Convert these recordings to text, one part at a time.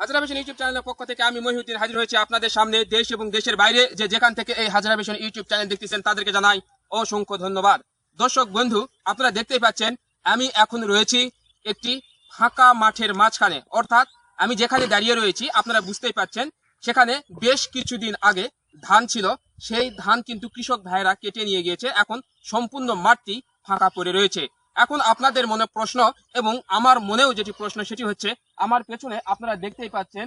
Hazra vision YouTube চ্যানেলের পক্ষ থেকে আমি মহিউদ্দিন হাজির হয়েছি আপনাদের সামনে দেশ এবং দেশের বাইরে। যে যেখান থেকে এই হাজরা ভিশন ইউটিউব চ্যানেল দেখতেছেন, তাদেরকে জানাই অসংখ্য ধন্যবাদ। দর্শক, বন্ধু, আপনারা দেখতেই পাচ্ছেন, আমি এখন রয়েছি একটি ফাঁকা মাঠের মাঝখানে। অর্থাৎ আমি যেখানে দাঁড়িয়ে রয়েছি, আপনারা বুঝতেই পাচ্ছেন, সেখানে বেশ কিছুদিন আগে ধান ছিল। সেই ধান কিন্তু কৃষক ভাইরা কেটে নিয়ে গিয়েছে। এখন সম্পূর্ণ মাঠটি ফাঁকা পড়ে রয়েছে। এখন আপনাদের মনে প্রশ্ন এবং আমার মনেও যেটি প্রশ্ন সেটি হচ্ছে, আমার পেছনে আপনারা দেখতেই পাচ্ছেন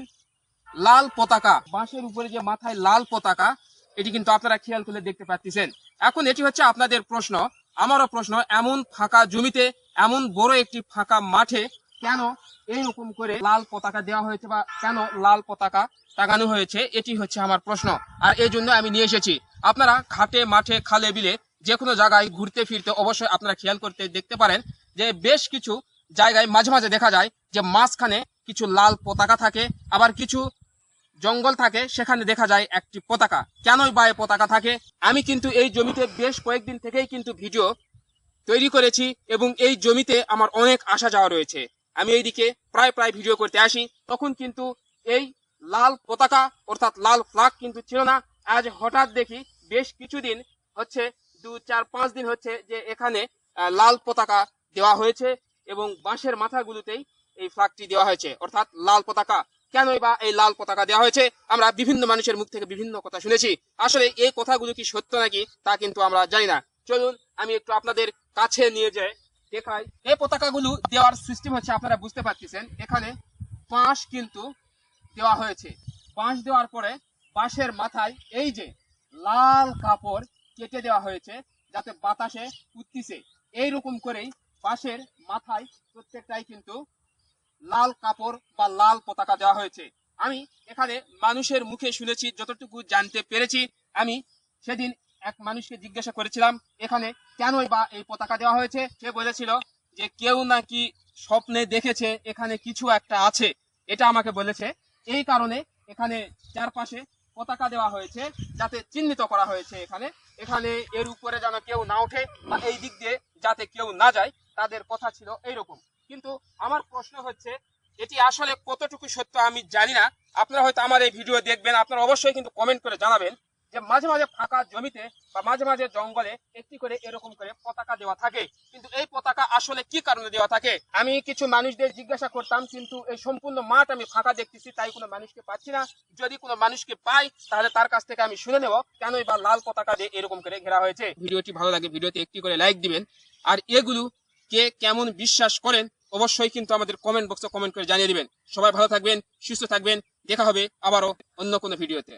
লাল পতাকা, বাঁশের উপরে যে মাথায় লাল পতাকা, এটি কিন্তু আপনারা খেয়াল করে দেখতে পাচ্ছেন। এখন এটি হচ্ছে আপনাদের প্রশ্ন, আমারও প্রশ্ন, এমন ফাঁকা জমিতে, এমন বড় একটি ফাঁকা মাঠে কেন এইরকম করে লাল পতাকা দেওয়া হয়েছে বা কেন লাল পতাকা টাঙানো হয়েছে? এটি হচ্ছে আমার প্রশ্ন। আর এই জন্য আমি নিয়ে এসেছি। আপনারা ঘাটে মাঠে, খালে, বিলে যে কোনো জায়গায় ঘুরতে ফিরতে অবশ্যই আপনারা খেয়াল করতে দেখতে পারেন যে বেশ কিছু জায়গায় মাঝে মাঝে দেখা যায় যে মাঝখানে কিছু লাল পতাকা থাকে, আবার কিছু জঙ্গল থাকে, সেখানে দেখা যায় একটি পতাকা। কেনই বা এই পতাকা থাকে? আমি কিন্তু এই জমিতে বেশ কয়েকদিন থেকেই কিন্তু ভিডিও তৈরি করেছি এবং এই জমিতে আমার অনেক আসা যাওয়া রয়েছে। আমি এইদিকে প্রায় প্রায় ভিডিও করতে আসি। তখন কিন্তু এই লাল পতাকা অর্থাৎ লাল ফ্লাগ কিন্তু ছিল না। আজ হঠাৎ দেখি বেশ কিছুদিন হচ্ছে দু চার পাঁচ দিন হচ্ছে যে এখানে লাল পতাকা দেওয়া হয়েছে এবং বাঁশের মাথাগুলোতেই এই ফ্ল্যাগটি দেওয়া হয়েছে। অর্থাৎ লাল পতাকা। কেনই বা এই লাল পতাকা দেওয়া হয়েছে? আমরা বিভিন্ন মানুষের মুখ থেকে বিভিন্ন কথা শুনেছি। আসলে এই কথাগুলো কি সত্য নাকি তা কিন্তু আমরা জানি না। চলুন, আমি একটু আপনাদের কাছে নিয়ে যাই দেখাই। এই পতাকাগুলো দেওয়ার সিস্টেম হচ্ছে, আপনারা বুঝতে পারতেছেন, এখানে বাঁশ কিন্তু দেওয়া হয়েছে। বাঁশ দেওয়ার পরে বাঁশের মাথায় এই যে লাল কাপড় কেটে দেওয়া হয়েছে যাতে বাতাসে উঠতিছে। এইরকম করেই বাঁশের মাথায় প্রত্যেকটাই কিন্তু লাল কাপড় বা লাল পতাকা দেওয়া হয়েছে। আমি এখানে মানুষের মুখে শুনেছি, যতটুকু জানতে পেরেছি, আমি সেদিন এক মানুষকে জিজ্ঞাসা করেছিলাম, এখানে কেনই বা এই পতাকা দেওয়া হয়েছে? সে বলেছিল যে, কেউ নাকি স্বপ্নে দেখেছে এখানে কিছু একটা আছে। এটা আমাকে বলেছে। এই কারণে এখানে চারপাশে পতাকা দেওয়া হয়েছে, যাতে চিহ্নিত করা হয়েছে এখানে। এখানে এর উপরে যেন কেউ না ওঠে বা এই দিক দিয়ে যাতে কেউ না যায়, তাদের কথা ছিল এইরকম। কিন্তু আমার প্রশ্ন হচ্ছে, এটি আসলে কতটুকু সত্য আমি জানি না। আপনারা হয়তো আমার এই ভিডিও দেখবেন, আপনারা অবশ্যই কিন্তু কমেন্ট করে জানাবেন। যে মাঝে মাঝে ফাঁকা জমিতে বা মাঝে মাঝে জঙ্গলে একটি করে এরকম করে পতাকা দেওয়া থাকে। কিন্তু এই পতাকা আসলে কি কারণে দেওয়া থাকে? আমি কিছু মানুষদের জিজ্ঞাসা করতাম, কিন্তু এই সম্পূর্ণ মাঠ আমি ফাঁকা দেখতেছি, তাই কোনো মানুষকে পাচ্ছি না। যদি কোনো মানুষকে পাই, তাহলে তার কাছ থেকে আমি শুনে নেব কেন বা লাল পতাকা দিয়ে এরকম করে ঘেরা হয়েছে? ভিডিওটি ভালো লাগে ভিডিওতে একটি করে লাইক দিবেন। আর এগুলো কে কেমন বিশ্বাস করেন, অবশ্যই কিন্তু আমাদের কমেন্ট বক্সে কমেন্ট করে জানিয়ে দিবেন। সবাই ভালো থাকবেন, সুস্থ থাকবেন। দেখা হবে আবারও অন্য কোনো ভিডিওতে।